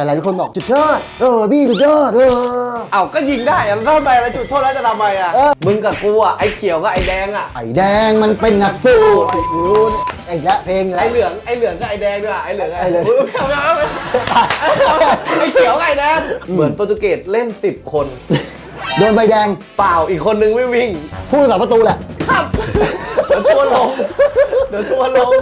แต่หลายคนบอกจุดยอดเออบี้จุดยอดเออ เอ้าก็ยิงได้อะแล้วทำไมแล้วจุดโทษแล้วจะทำไมอะ เออ มึงกับกูอะ ไอ้เขียวกับไอ้แดงอะ ไอ้แดงมันเป็นนักสู้ไอ้รู้ไอ้ละเพลงละ ไอ้เหลืองไอ้เหลืองกับไอ้แดงด้วยอะไอ้เหลืองกับไอ้เหลือง ยไม่เอาไม่เอาไม่เอาไอ้เขียวกับไอ้แดง เหมือนโปรตุเกสเล่น 10 คน โดนใบแดงเปล่าอีกคนนึงไม่วิ่ง ผู้สาประตูแหละ ครับ เดี๋ยวทัวร์ลง เดี๋ยวทัวร์ลง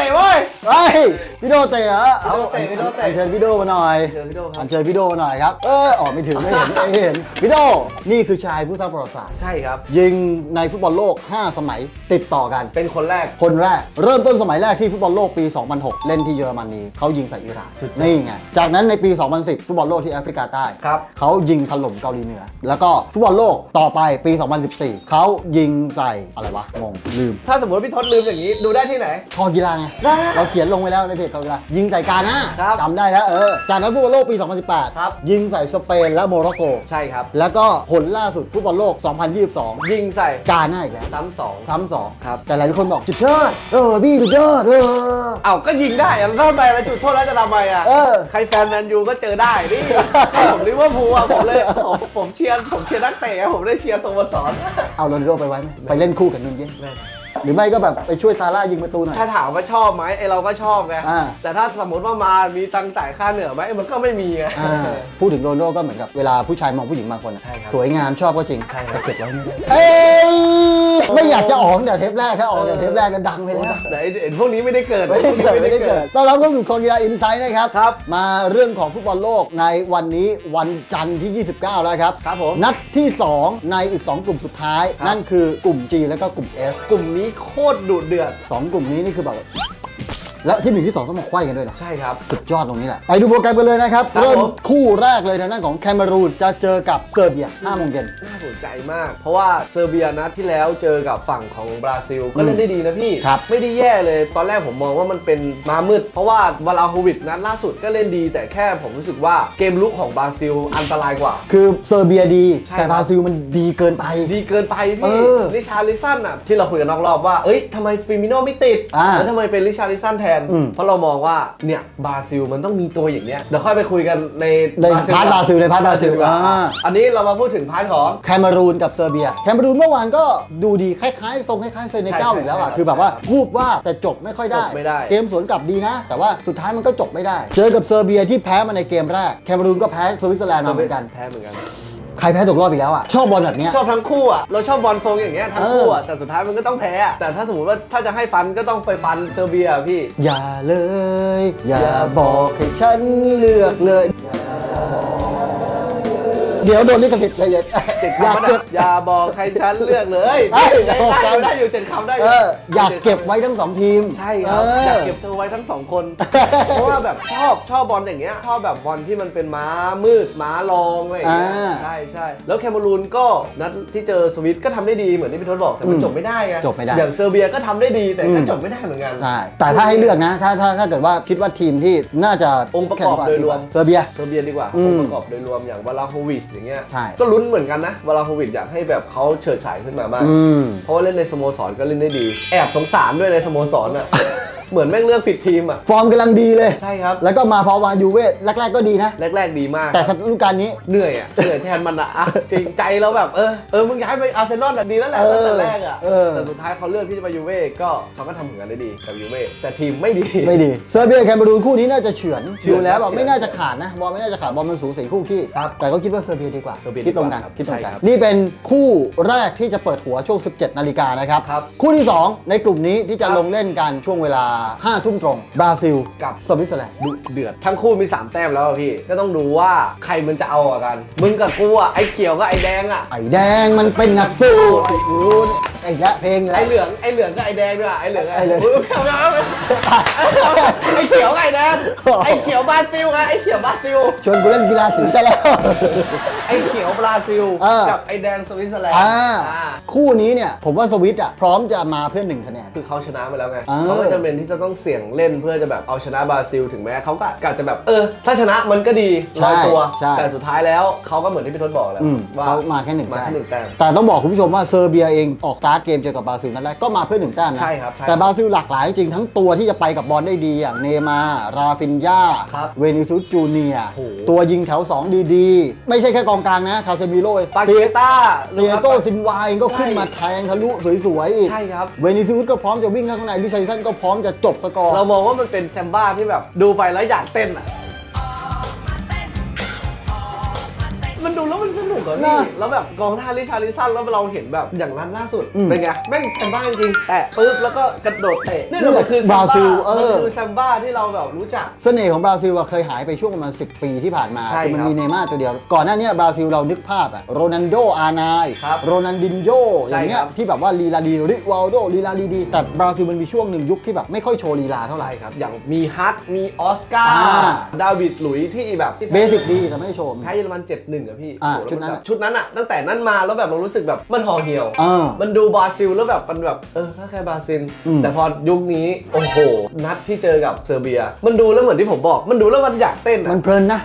เตะเว้ย เฮ้ย พี่โดเตะเหรอเอาพี่โดเตะพี่โดเตะ อัญเชิญพี่โดมาหน่อย เชิญพี่โดครับอัญเชิญพี่โดมาหน่อยครับ เออออกไม่ถึงไม่เห็นไม่เห็น พี่โดนี่คือชายผู้สร้างประวัติศาสตร์ ใช่ครับ ยิงในฟุตบอลโลก 5 สมัยติดต่อกัน เป็นคนแรก คนแรก เริ่มต้นสมัยแรกที่ฟุตบอลโลกปี 2006 เล่นที่เยอรมนีเขายิงใส่อิหร่านนี่ไง จากนั้นในปี 2010 ฟุตบอลโลกที่แอฟริกาใต้ครับ เขายิงถล่มเกาหลีเหนือ แล้วก็ฟุตบอลโลกต่อไปปี 2014 เขายิงใส่อะไรวะงงลืมถ้าสมมติพี่ทศลืมอย่างนี้ ดูได้ที่ไหน คอกีฬาไงได้เราเขียนลงไว้แล้วในเพจคอกีฬายิงใส่กานะครับจำได้แล้วเออจากนั้นฟุตบอลโลกปี 2018 ครับ ยิงใส่สเปนและโมร็อกโก ใช่ครับ แล้วก็ผลล่าสุดฟุตบอลโลก 2022 ยิงใส่กาหน้าอีกแล้วซ้ำสองซ้ำสองครับ แต่หลายคนบอกจุดยอดเออบี้จุดยอดเออ เอ้าก็ยิงได้อะแล้วทำไมแล้วจุดโทษแล้วจะทำไมอะเออใครแฟนแมนยูก็เจอได้นี่ผมลิเวอร์พูลอะผมเลยผมผมเชียร์ผมเชียร์นักเตะอะผมได้เชียร์สโมสรเอาโรนัลโดไปไว้ไหมไปเล่นคู่กับนุนเย็น หรือไม่ก็แบบไปช่วยซาร่ายิงประตูหน่อย ถ้าถามว่าชอบไหมไอเราก็ชอบไงอ่า แต่ถ้าสมมติว่ามามีตังค์จ่ายค่าเหนือไหมมันก็ไม่มีไง อ่าพูดถึงโรนัลโดก็เหมือนกับเวลาผู้ชายมองผู้หญิงบางคนอะใช่ครับสวยงามชอบก็จริงใช่ครับ แต่เก็บไว้ไม่ได้เอ้ยไม่อยากจะออกตั้งแต่เทปแรกถ้าออกตั้งแต่เทปแรกก็ดังไปแล้ว แต่ไอ้ไอ้พวกนี้ไม่ได้เกิดไม่ได้เกิดไม่ได้เกิดต้อนรับเข้าสู่คอกีฬาอินไซด์นะครับ ครับ มาเรื่องของฟุตบอลโลกในวันนี้วันจันทร์ที่ 29 แล้วครับ ครับผม นัดที่ 2 ในอีก 2 กลุ่มสุดท้าย ครับ นั่นคือกลุ่ม G แล้วก็กลุ่ม S กลุ่มนี้โคตรดุเดือดสองกลุ่มนี้นี่คือแบบ และที่หนึ่งที่สองต้องมาไขว้กันด้วยนะใช่ครับ สุดยอดตรงนี้แหละ ไปดูโปรแกรมกันเลยนะครับ ครับเริ่มผม คู่แรกเลยทางด้านของแคนารูนจะเจอกับเซอร์เบีย5โมงเย็น น่าสนใจมาก เพราะว่าเซอร์เบียนัดที่แล้วเจอกับฝั่งของบราซิล ก็เล่นได้ดีนะพี่ ครับไม่ได้แย่เลย ตอนแรกผมมองว่ามันเป็นมามืด เพราะว่าวาลาโฮวิดนัดล่าสุดก็เล่นดี แต่แค่ผมรู้สึกว่าเกมลุกของบราซิลอันตรายกว่า คือเซอร์เบียดี ใช่แต่ครับบราซิลมันดีเกินไป ดีเกินไปเอพี่อลิชาลิสันอะที่เราคุยกันนอกรอบว่า เอ้ยทำไมฟิมิโนไม่ติดอ่า แล้วทำไมเป็นลิชาลิสันแทน อืม เพราะเรามองว่าเนี่ยบราซิลมันต้องมีตัวอย่างเนี้ยเดี๋ยวค่อยไปคุยกันในในพาร์ทบราซิลในพาร์ทบราซิลดีกว่าอ่า อันนี้เรามาพูดถึงพาร์ทของ แคนารูนกับเซอร์เบีย แคนารูนเมื่อวานก็ดูดีคล้ายๆ ทรงคล้ายๆเซเนกัลใช่ใช่อีกแล้วอะ ใช่คือแบบว่าวูบว่าบแต่จบไม่ค่อยได้ จบไม่ได้ เกมสวนกลับดีนะ แต่ว่าสุดท้ายมันก็จบไม่ได้ เจอกับเซอร์เบียที่แพ้มาในเกมแรก แคนารูนก็แพ้สวิตเซอร์แลนด์มาเหมือนกัน แพ้เหมือนกัน ใครแพ้ตกรอบอีกแล้วอะชอบบอลแบบเนี้ยชอบทั้งคู่อะเราชอบบอลทรงอย่างเงี้ยทั้งคู่อะแต่สุดท้ายมันก็ต้องแพ้อะแต่ถ้าสมมติว่าถ้าจะให้ฟันก็ต้องไปฟันเซอร์เบียอะพี่ อย่าเลย อย่าบอกให้ฉันเลือกเลย เดี๋ยวโดนลิขสิทธิ์เลยเย็นเจ็ดอยากคำเก็บอย่าบอกใครฉันเลือกเลยเอ้ยได้อย่าบอกได้กันได้อยู่เจ็ดคำได้อเอยู่ออยากเก็บไว้ทั้งสองทีม ใช่ครับเอยากเก็บเธอไว้ทั้งสองคน เพราะว่าแบบชอบชอบบอลอย่างเงี้ยชอบแบบบอลที่มันเป็นม้ามืดม้าลองอะไรอย่างเงี้ยอ่าใช่ใช่แล้วแคนารูนก็นัดที่เจอสวิตก็ทำได้ดีเหมือนที่พี่ทศบอกแต่มันอืมจบไม่ได้ไงจบไม่ได้อย่างเซอร์เบียก็ทำได้ดีแต่ก็อืมจบไม่ได้เหมือนกันใช่แต่ถ้าให้เลือกนะถ้าถ้าถ้าเกิดว่าคิดว่าทีมที่น่าจะองค์ประกอบแข่งโดยรวมเซอร์เบียเซอร์เบียดีกว่าอืมองค์ประกอบโดยรวมอย่างวาลาโฮวิชอย่างเงี้ยใช่ ก็ลุ้นเหมือนกันนะวาลาโฮวิชอยากให้แบบเขาเฉิดฉายขึ้นมาบ้างอืม เพราะว่าเล่นในสโมสรก็เล่นได้ดี แอบสงสารด้วยในสโมสรอะ เหมือนแม่งเลือกผิดทีมอะ ฟอร์มกำลังดีเลย ใช่ครับ แล้วก็มาพอวายูเว่แรก ๆ ก็ดีนะ แรก ๆ ดีมาก แต่ฤดูกาลนี้ เหนื่อยอะ เหนื่อยแทนมันอะอะจริงใจเราแบบ เออ เออ มึงย้ายไปอาร์เซนอลอะดีแล้วแหละเออตั้งแต่แรกอะ เออ แต่สุดท้ายเขาเลือกที่จะไปยูเว่ก็เขาก็ทำผลงานได้ดีกับยูเว่แต่ทีมไม่ดี ไม่ดี เซอร์เบียแคนารูนคู่นี้น่าจะเฉือนเฉือนดูแล้วแบบเฉือนไม่น่าจะขาดนะ บอลไม่น่าจะขาด บอลมันสูสีคู่ขี้ ครับแต่ก็คิดว่าเซอร์เบียดีกว่า เซอร์เบียคิดตรงกันดีกว่าครับคิดตรงกัน ใช่ครับนี่เป็นคู่แรกที่จะเปิดหัวช่วง 17 นาฬิกานะครับ ครับ คู่ที่ 2 ในกลุ่มนี้ที่จะครับ ลงเล่นกันช่วงเวลา5ทุ่มตรง บราซิลกับสวิตเซอร์แลนด์ดุเดือด ทั้งคู่มี 3 แต้มแล้วอะพี่ ก็ต้องดูว่าใครมันจะเอาอะกัน มึงกับกูอะไอ้เขียวกับไอ้แดงอะไอ้แดงมันเป็นนักสู้ไอ้รู้ไอ้ละเพลงไอ้ละเหลืองไอ้เหลืองกับไอ้แดงด้วยอะไอ้เหลืองกับไอ้เหลือง ยไม่เอาไม่เอาไม่เอาไอ้เขียวกับไอ้แดงไอ้เขียวบราซิลไงไอ้เขียวบราซิล ชวนกูเล่นกีฬาสีได้แล้ว ไอ้เขียวบราซิลเออ กับไอ้แดงสวิตเซอร์แลนด์อ่าอ่าคู่นี้เนี่ย ผมว่าสวิตอะ พร้อมจะมาเพื่อหนึ่งคะแนน คือเขาชนะมาแล้วไงอ่า เขาก็จะเป็นที่จะต้องเสี่ยงเล่นเพื่อจะแบบเอาชนะบราซิล ถึงแม้เขาก็กะจะแบบเออ ถ้าชนะมันก็ดีลอยตัวใช่ แต่สุดท้ายแล้วเขาก็เหมือนที่พี่ทศบอกแหล้วอืมว่าเขามาแค่หนึ่งมาแต้แค่มหนึ่งแต้ม แต่ต้องบอกคุณผู้ชมว่าเซอร์เบียเองออกสตาร์ทเกมเจอกับบราซิลนัดแรกก็มาเพื่อหนึ่งแต้มนะใช่ครับใช่แต่บราซิลหลากหลายจริงๆทั้งตัวที่จะไปกับบอลได้ดีอย่างเนย์มาร์ราฟินยาครับเวนิซุสจูเนียร์โอ้โห ตัวยิงแถว 2 ดีๆ ไม่ใช่แค่กองกลางนะคาเซมิโร่ปาเกต้าเตียโกซินวาเองก็ขึ้นมาแทงทะลุสวยๆอีก ใช่ครับ เวนิซุสก็พร้อมจะวิ่งเข้าข้างในลิชัยสันก็พร้อมจะจบสกอร์ เรามองว่ามันเป็นแซมบ้าที่แบบดูไปแล้วอยากเต้นอะ มันดูแล้วมันสนุกอะพี่น่ะแล้วแบบกองท่าลิชาริสันแล้วเราเห็นแบบอย่างนั้นล่าสุด อืมเป็นไง แม่งแซมบ้าจริงๆแตะปึ๊บแล้วก็กระโดดเตะนี่แหละมันคือแซมบราซิบ้าลเอมันอคือแซมบ้าที่เราแบบรู้จัก เสน่ห์ของบราซิลอะเคยหายไปช่วงประมาณ10 ปีที่ผ่านมาใช่คือมันครับมีเนย์ม่าร์ตัวเดียว ก่อนหน้าเนี้บราซิลเรานึกภาพอะโรนันโดอาร์ไนายครับโรนันดินโยอใช่ย่างเงี้คยรับ ที่แบบว่าลีลาดีริวาลโดลีลาดีดีแต่บราซิลมันมีช่วงหนึ่งยุคที่แบบไม่ค่อยโชว์ลีลาเท่าไหร่ ใช่ครับ อย่างมีฮัทมีออสการ์ อ่า ดาวิดหลุยส์ที่แบบที่เบสิกดีแต่ไม่ได้โชว์ แพ้เยอรมัน7-1อะพี่อ่าโอ้โหชุดนั้นแล้วมัแบบชุดนั้นอะตั้งแต่นั้นมาแล้วแบบเรารู้สึกแบบมันห่อเหี่ยว เออ มันดูบราซิลแล้วแบบมันแบบเออถ้าแค่บราซิล อืม แต่พอยุคนี้โอ้โห นัดที่เจอกับเซอร์เบีย มันดูแล้วเหมือนที่ผมบอก มันดูแล้วมันอยากเต้นมัอะนเพลินนะ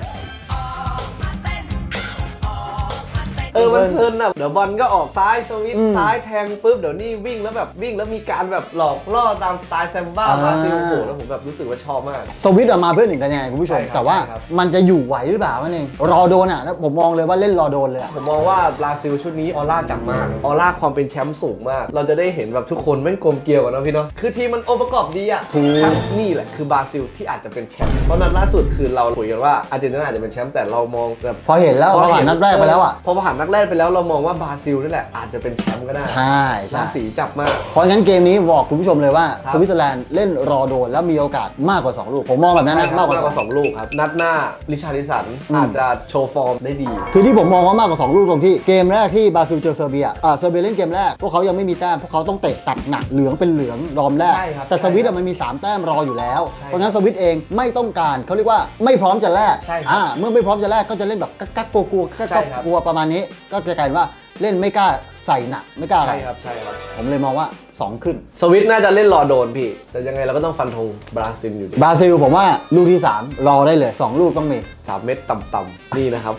เออมันเพลินอะเดี๋ยวบอลก็ออกซ้ายสวิตช์อืมซ้ายแทงปุ๊บเดี๋ยวนี่วิ่งแล้วแบบวิ่งแล้วมีการแบบหลอกล่อตามสไตล์แซมบ้าอ่าบราซิลโอ้โหแล้วผมแบบรู้สึกว่าชอบมาก สวิตอะมาเพื่อหนึ่งคะแนนคุณผู้ชม ใช่ครับแต่ว่าใช่ครับ มันจะอยู่ไหวหรือเปล่านั่นเองรอโดนอะแล้วผมมองเลยว่าเล่นรอโดนเลยอะ ผมมองว่าบราซิลชุดนี้ออร่าจับมากออร่าความเป็นแชมป์สูงมาก เราจะได้เห็นแบบทุกคนแม่งกลมเกลียวกันเนอะพี่เนาะคือทีมมันองค์ประกอบดีอะถูก ทั้งนี่แหละคือบราซิลที่อาจจะเป็นแชมป์เพราะนัดล่าสุดคือเราคุยกันว่าอาร์เจนตินาอาจจะเป็นแชมป์แต่เรามองแบบ พอเห็นแล้วพอผ่านนัดแรกไปแล้วอะพอผ่านนัดแรกไปแล้วเรามองว่าบราซิลนี่แหละอาจจะเป็นแชมป์ก็ได้ใช่ใช่ราศีจับมาก เพราะงั้นเกมนี้บอกคุณผู้ชมเลยว่าครับ สวิตเซอร์แลนด์เล่นรอโดนแล้วมีโอกาสมากกว่า 2 ลูก ผมมองแบบนั้นนะใช่ครับมากกว่ามากกว่าสสององลูกครับ นัดหน้าลิชาริสันอืมอาจจะโชว์ฟอร์มได้ดี คือที่ผมมองว่ามากกว่า 2 ลูกตรงที่เกมแรกที่บราซิลเจอเซอร์เบียอ่าเซอร์เบียเล่นเกมแรกพวกเขายังไม่มีแต้มพวกเขาต้องเตะตัดหนักเหลืองเป็นเหลืองรอมแรก ใช่ครับแต่ใช่สวิตครัอะบมันมี 3 แต้มรออยู่แล้ว ใช่เพราะงั้นสวิตเองไม่ต้องการเขาเรียกว่าไม่พร้อมจะแลกใช่ครับอ่าเมื่อไม่พร้อมจะแลกก็จะเล่นแบบกักกักกลัวกลัวกักใช่กักครับ กลัวประมาณนี้ก็จะกลายเป็นว่าเล่นไม่กล้าใส่หนักไม่กล้าอะไร ใช่ครับใช่ครับ ผมเลยมองว่าสองขึ้น สวิตน่าจะเล่นรอโดนพี่ แต่ยังไงเราก็ต้องฟันธงบราซิลอยู่ดีบราซิลผมว่าลูกที่ 3 รอได้เลย 2 ลูกต้องมี สามเม็ดต่ำๆนี่นะครับ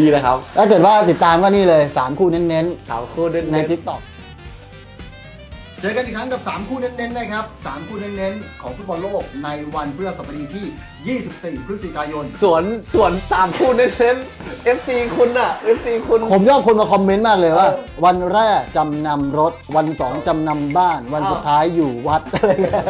ดีนะครับถ้าเกิดว่าติดตามก็นี่เลย 3 คู่เน้นสามคู่เด่นๆในทิกตอกเจอกันอีกครั้งกับ 3 คู่เน้นๆนะครับ 3 คู่เน้นๆ ของฟุตบอลโลกในวันพฤหัสบดีที่24 พฤศจิกายน สวนสวนสามคู่เน้นๆ FC คุณอะ FC คุณ ผมชอบคนมาคอมเมนต์มากเลยว่าเออวันแรกจำนำรถ วัน2จำนำบ้าน วันอ้าวสุดท้ายอยู่วัด อะไรเงี้ย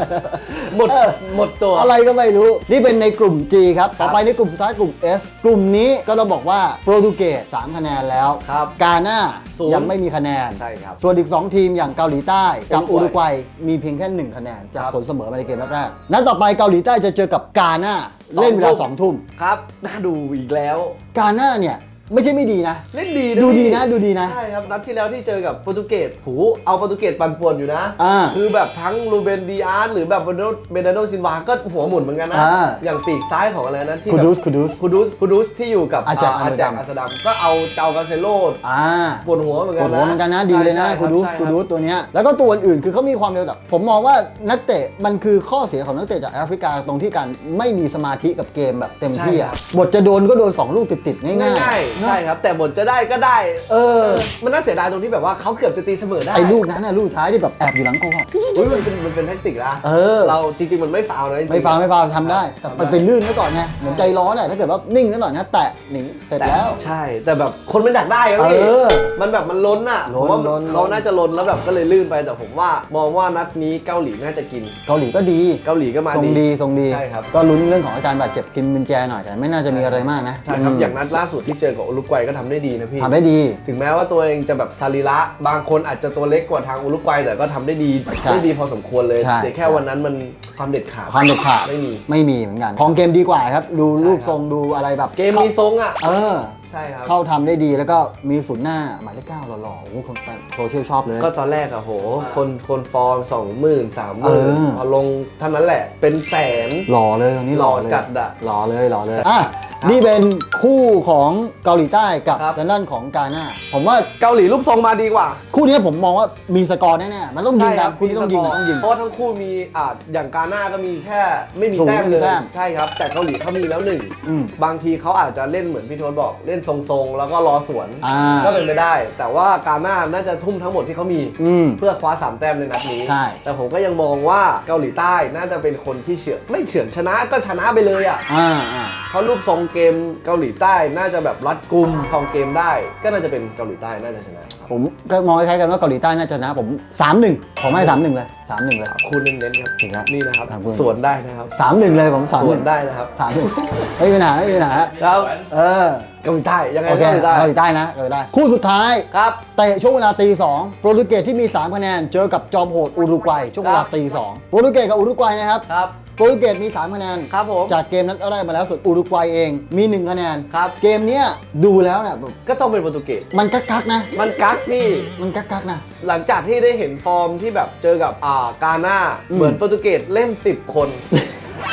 หมดเออหมดตัว อะไรก็ไม่รู้ นี่เป็นในกลุ่ม G ครับครัต่บอไปในกลุ่มสุดท้ายกลุ่ม S กลุ่มนี้ก็ต้องบอกว่าโปรตุเกส3คะแนนแล้วครับกาหน้าศูนย์ยังไม่มีคะแนน ใช่ครับส่วนอีก 2 ทีมอย่างเกาหลีใต้กับอุอุรุรุกกวัวัยยมีเพียงแค่ 1 คะแนน จากครับ ผลเสมอมาในเกมแรกๆนัดต่อไปเกาหลีใต้จะเจอกับกาหน้าสองเล่นเวลาทุ่ม2ทุ่ม ครับ น่าดูอีกแล้ว กาหน้าเนี่ย ไม่ใช่ไม่ดีนะ เล่นดีดูดีพี่นะดูดีนะใช่ครับนัดที่แล้วที่เจอกับโปรตุเกสหูเอาโปรตุเกสปันป่วนอยู่นะอ่าคือแบบทั้งลูเบนดีอาร์ตหรือแบบเบเบนาโดซินวาก็หัวหมุนเหมือนกันนะอ่า อย่างปีกซ้ายของอะไรนะที่คูแบบดุสคูดุสคูดุสคูดุสที่อยู่กับอาแจกอาแจกอัอัมสสเตอร์ดัดัมมก็เอาเจ้ากาเซโลอ่าปวดหัวเหมือนปกัวนดนะหัวเหมือนกันนะดีเลยนะใช่คูดุสใช่คูรับดุสตัวเนี้ยแล้วก็ตัวอื่นๆคือเขามีความเร็วแต่ผมมองว่านักเตะมันคือข้อเสียของนักเตะจากแอฟริกาตรงที่การไม่มีสมาธิกับเกมแบบเต็มที่อะบทจะโดนก็โดนสองลูกติดๆง่ายๆง่ายๆใช่ครับ แต่บทจะได้ก็ได้ เออ มันน่าเสียดายตรงที่แบบว่าเขาเกือบจะตีเสมอได้ไอ้ลูกนั้นน่ะลูกท้ายที่แบบแอบอยู่หลังโกอะอุ๊ยมันเป็นมันเป็นแท็กติกนะเออ เราจริงๆมันไม่ฟาวล์นะจริงๆไม่ฟาวไม่ฟาวทำได้แต่ทำมันเป็นลื่นไว้ก่อนไงเหมือนใจร้อนอะถ้าเกิดว่านิ่งนิดหน่อยนะแตะหนีเสร็จแต่แล้ว ใช่ แต่แบบคนมันอยากได้อะพี่เออมันแบบมันล้นอะล้นผมว่าล้นเขาน่าจะล้นแล้วแบบก็เลยลื่นไปแต่ผมว่ามองว่านัดนี้เกาหลีน่าจะกิน เกาหลีก็ดีเกาหลีก็มาทรงดีทรงดีใช่ครับก็ลุ้นเรื่องของอาการบาดเจ็บคิมมินแจหน่อยแต่ไม่น่าจะมีอะไรมากนะใช่ครับมอย่างนัดล่าสุดที่เจอกับอุรุกวัยก็ทำได้ดีนะพี่ ทำได้ดี ถึงแม้ว่าตัวเองจะแบบสรีระบางคนอาจจะตัวเล็กกว่าทางอุรุกวัยแต่ก็ทำได้ดีใช่ได้ดีพอสมควรเลย ใช่แต่แค่วันนั้นมันความเด็ดขาดความเด็ดขาดไม่มี ไม่มีเหมือนกัน ของเกมดีกว่าครับ ดูรูปใช่ครับทรงดูอะไรแบบเกมมีทรงอะ เออ ใช่ครับ เข้าทำได้ดีแล้วก็มีศูนย์หน้าหมายเลขเก้าหล่อๆโอ้โหคนแฟนโซเชียลชอบเลย ก็ตอนแรกอะโห คนคนฟอร์มสองหมื่นสามหมื่นเออ พอลงเท่านั้นแหละ เป็นแสน หล่อเลยตรงนี้หล่อเลยหล่อจัดอะ หล่อเลยหล่อเลยอะ นี่เป็นคู่ของเกาหลีใต้กับครับ ทางด้านของกาหน้าผมว่าเกาหลีรูปทรงมาดีกว่าคู่นี้ผมมองว่ามีสกอร์แน่ๆมันต้องยิงใช่กัคนรับคู่นี้ต้องยิงกันต้องยิง เพราะว่าทั้งคู่มีอ่าอย่างกาหน้าก็มีแค่ไม่มีศูนย์แต้มไม่มีเลยแต้ม ใช่ครับ แต่เกาหลีเขามีแล้วหนึ่งอืมบางทีเขาอาจจะเล่นเหมือนพี่โทนบอกเล่นทรงๆ แล้วก็รอสวน อ่าก็เป็นไปได้ แต่ว่ากาหน้าน่าจะทุ่มทั้งหมดที่เขามี อืม เพื่อคว้าสามแต้มในนัดนี้ ใช่ แต่ผมก็ยังมองว่าเกาหลีใต้น่าจะเป็นคนที่เฉือนไม่เฉือนชนะก็ชนะไปเลยอะ อ่าอ่า เพราะรูปทรงเกมเกาหลีใต้น่าจะแบบรัดกุมครองเกมได้ ก็น่าจะเป็นเกาหลีใต้น่าจะชนะครับผมก็มองคล้ายๆกันว่าเกาหลีใต้น่าจะชนะผม 3-1 ผมให้ 3-1 เลย 3-1 เลยคุณเน้นๆครับถึงแล้วนี่นะครับถามคุณสวนได้นะครับ3-1 เลยผม3-1สวนได้นะครับ 3-1ไม่มีปัญหาไม่มีปัญหาแล้วเออ เกาหลีใต้ยังไงโอเคเกาหลีใต้เกาหลีใต้นะเกาหลีใต้คู่สุดท้าย ครับ เตะช่วงเวลาตีสองโปรตุเกสที่มี 3 คะแนน เจอกับจอมโหดอุรุกวัยช่วงเวลาครับตีสองโปรตุเกสกับอุรุกวัยนะครับ ครับ โปรตุเกสมี 3 คะแนน ครับผม จากเกมนัดแรกมาแล้วส่วนอุรุกวัยเองมี 1 คะแนน ครับ เกมเนี้ยดูแล้วเนี่ยแบบก็ต้องเป็นโปรตุเกส มันกักกักๆนะ มันกักนี่ มันกักกักๆนะ หลังจากที่ได้เห็นฟอร์มที่แบบเจอกับอ่ากาหน้า อืม เหมือนโปรตุเกสเล่น 10 คน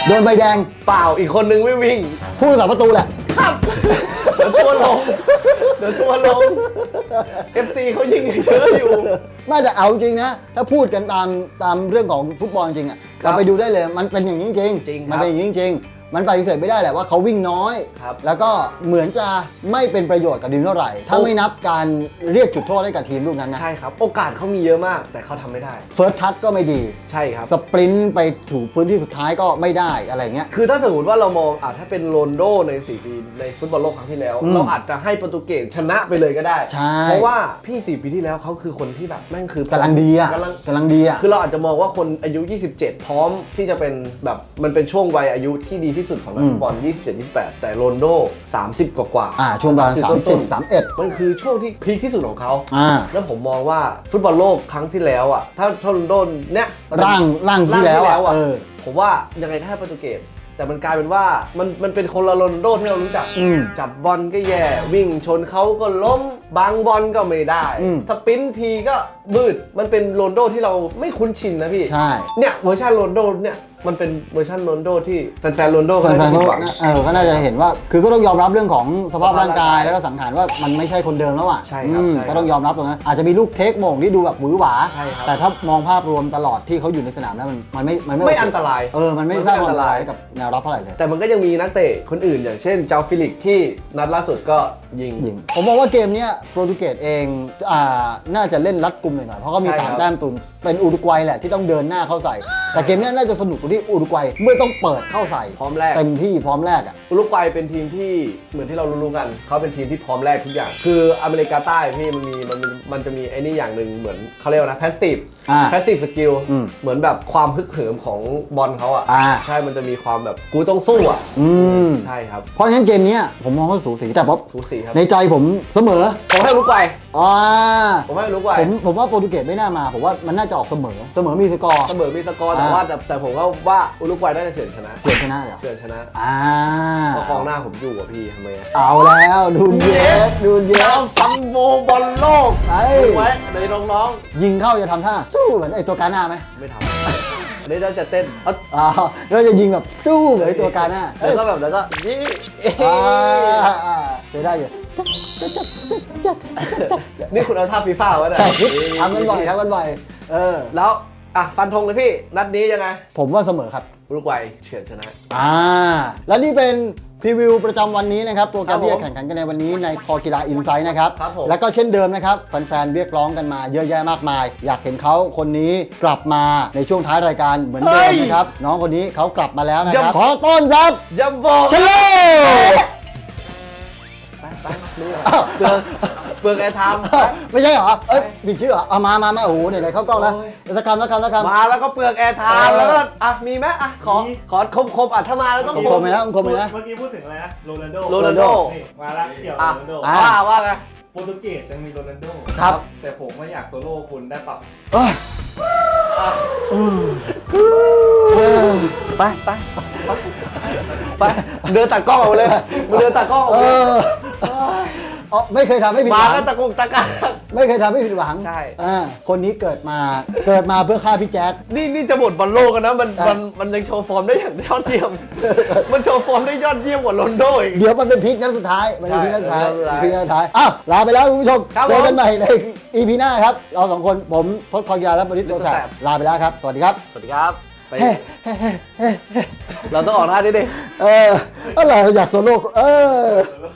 โดนใบแดงเปล่าอีกคนนึงไม่วิ่ง ผู้รักษาประตูแหละ ครับ เดี๋ยวทัวร์ลง เดี๋ยวทัวร์ลง FC เขายิงเยอะอยู่ ไม่แต่เอาจริงนะ ถ้าพูดกันตามตามเรื่องของฟุตบอลจริงอะครับ เราไปดูได้เลย มันเป็นอย่างนี้จริงจริงครับ มันเป็นอย่างนี้จริง มันปฏิเสธไม่ได้แหละว่าเขาวิ่งน้อย ครับ แล้วก็เหมือนจะไม่เป็นประโยชน์กับทีมเท่าไหร่ ถ้าโอ้ไม่นับการเรียกจุดโทษให้กับทีมลูกนั้นนะใช่ครับ โอกาสเขามีเยอะมาก แต่เขาทำไม่ได้ เฟิร์สทัชก็ไม่ดี ใช่ครับ สปรินต์ไปถูกพื้นที่สุดท้ายก็ไม่ได้อะไรเงี้ย คือถ้าสมมติว่าเรามองอะถ้าเป็นโรนลโดใน4ปีในฟุตบอลโลกครั้งที่แล้ว อืมเราอาจจะให้โปรตุเกสชนะไปเลยก็ได้ ใช่ เพราะว่าพี่4ปีที่แล้วเขาคือคนที่แบบแม่งคือกำลังดีอะกำลัง กำลังดีอะ คือเราอาจจะมองว่าคนอายุ 27 พร้อมที่จะเป็นแบบมันเป็นช่วงวัยอายุที่ดีที่สุดของนักอืมฟุตบอล 27 28 แต่โรนลโด 30 กว่ากว่าๆอ่าช่วงประมาณ30สามต้สิบนๆสามเอ็ดมันคือช่วงที่พีคที่สุดของเขา อ่า แล้วผมมองว่าฟุตบอลโลกครั้งที่แล้วอะ ถ้าถ้าโรนลโดเนี่ยร่างร่างที่แล้วอะเออผมว่ายังไงก็ให้โปรตุเกสแต่มันกลายเป็นว่ามันมันเป็นคนละโรนลโดที่เรารู้จักอืมจับบอลก็แย่ วิ่งชนเขาก็ล้มบางบอลก็ไม่ได้ อืม สปรินท์ทีก็มืด มันเป็นโรนลโดที่เราไม่คุ้นชินนะพี่ ใช่เนี่ยเวอร์ชันโรนลโดเนี่ยมันเป็นเวอร์ชันโรนลโดที่แฟนๆโรนลโดแฟก็น่าจะนๆผิเขาดหวังเออก็น่าจะเห็นว่า คือก็ต้องยอมรับเรื่องของสภาพสภาพร่างกายร่างกายแล้วก็สังขารว่ามันไม่ใช่คนเดิมแล้วอะใช่ครับอืมใช่ครับก็ต้องยอมรับตรงนั้นอาจจะมีลูกเทคโมงที่ดูแบบหวือหวา ใช่ครับ แต่ถ้ามองภาพรวมตลอดที่เขาอยู่ในสนามแล้วมันมันไม่มันไม่ไม่โเคอันตราย เออมันไม่มันไม่สร้างความอันตรายอันตรายให้กับแนวรับเท่าไหร่เลย แต่มันก็ยังมีนักเตะคนอื่นอย่างเช่นเจ้าฟิลิกที่นัดล่าสุดก็ยิง ยิงผมมองว่าเกมเนี้ยโปรตุเกสเองอ่าน่าจะเล่นรัดกุมหน่อยๆเพราะเขามีใช่สามครับแต้มตุน เป็นอุรุกวัยแหละที่ต้องเดินหน้าเข้าใส่ แต่เกมเนี้ยน่าจะสนุกกว่าที่อุรุกวัยเมื่อต้องเปิดเข้าใส่พร้อมแรก เต็มที่พร้อมแรกอะ อุรุกวัยเป็นทีมที่เหมือนที่เรารู้ๆกันเขาเป็นทีมที่พร้อมแรกทุกอย่าง คืออเมริกาใต้พี่มันมีมันมีมันจะมีไอ้นี่อย่างหนึ่งเหมือนเขาเรียกว่านะแพสซีฟอ่าแพสซีฟสกิลอืมเหมือนแบบความฮึกเหิมของบอลเขาอะอ่า ใช่มันจะมีความแบบกูต้องสู้อะอืมใช่ครับ เพราะฉะนั้นเกมเนี้ยผมมองว่าสูสีแต่ว่าสูสีครับในใจผมเสมอผมให้อุรุกวัย อ่าผมให้อุรุกวัยผมผมว่าโปรตุเกสไม่น่ามา ผมว่ามันน่าจะออกเสมอ เสมอมีสกอร์ เสมอมีสกอร์แต่อ่าว่าแต่แต่ผมก็ว่าอุรุกวัยน่าจะเฉือนชนะเกมชนะเหรอเฉือนชนะอ่าเพราะกองหน้าผมอยู่อะพี่ทำไมอะเอาแล้วดูนเยสดูนเยดาสวซัมโบบอลโลกไอ้ดูไว้ในน้องยิงเข้าจะทำท่าสู้เหมือนไอตัวกาหน้าไหมๆไม่ทำอันนี้เราจะเต้นเอาอ่าแล้วจะยิงแบบสู้เหมือนไอ้ตัวกาหน้าเอ้แล้ยวก็แบบแล้วก็ยี่ อ่าอ่าจะได้อยู่ นี่คุณเอาท่าฟีฟ่าวะเนี่ยใช่ทำกันบ่อยทำกันบ่อยเออ แล้ว อะ ฟันธงเลยพี่ นัดนี้ยังไง ผมว่าเสมอครับอุรุกวัยเฉือนชนะ อ่า และนี่เป็นพรีวิวประจำวันนี้นะครับ โปรแกรมครับผมที่จะแข่งขันกันในวันนี้ในคอกีฬาอินไซต์นะครับ ครับผม แล้วก็เช่นเดิมนะครับ แฟนๆ เรียกร้องกันมาเยอะแยะมากมาย อยากเห็นเขาคนนี้กลับมาในช่วงท้ายรายการเหมือนเดิมนะครับ น้องคนนี้เขากลับมาแล้วนะครับ ขอต้อนรับอย่าบอกเชลโลไปไปนี่อ้าวเปลืองเปเปลืองแอร์ไทม์ ไม่ใช่เหรอ เอ้ยมีชื่อเหรอเอามามามาโอ้โหไหนๆเข้ากล้องแล้วโอ้ยเดี๋ยวสักคำสักคำสักคำ มาแล้วก็เปลืองแอร์ไทม์เออแล้วก็อะมีไหมอะขอขอคมคมๆอะถ้ามาแล้วต้องผมคคมมไหมนะผมคมไหมนะ เมื่อกี้พูดถึงอะไรนะ โรนัลโดโรนัลโด นี่มาละเกี่ยวกับอะโรนัลโด อะ ว่าว่าไง โปรตุเกสยังมีโรนัลโดครับ แต่ผมไม่อยากโซโล่คุณได้ปรับเอ้ย ไปไปไปเดินตัดกล้องออกมาเลยมึงเดินตัดกล้องออกเอมาเลยออ๋อไม่เคยทำให้ผิดหมาวังก็ตะกุกตะกัก ไม่เคยทำให้ผิดหวังใช่ อ่าคนนี้เกิดมาเกิดมาเพื่อฆ่าพี่แจ๊ดนี่นี่จะหมดบอลโลกกันนะมันอะ มันมันยังโชว์ฟอร์มได้อย่างยอดเยี่ยม มันโชว์ฟอร์มได้ยอดเยี่ยมกว่าโรนลโดอีก เดี๋ยวมันเป็นพลิกนัดสุดท้ายมันเป็นพลิกนัดสุดท้ายใช่เป็นพลิกนัดสุดท้ายอ้าวลาไปแล้วคุณผู้ชมครับเจอกันผมใหม่ใน EP หน้าครับ เราสองคนผมทศพรยาและบริษฐ์ตัวแสตัวแสบบลาไปแล้วครับ สวัสดีครับ สวัสดีครับไป เฮ้เฮ้เฮ้เฮ้เฮ้เราต้องออกท่านี้ดิเอออะไรอยากโซโล่เออโซโล่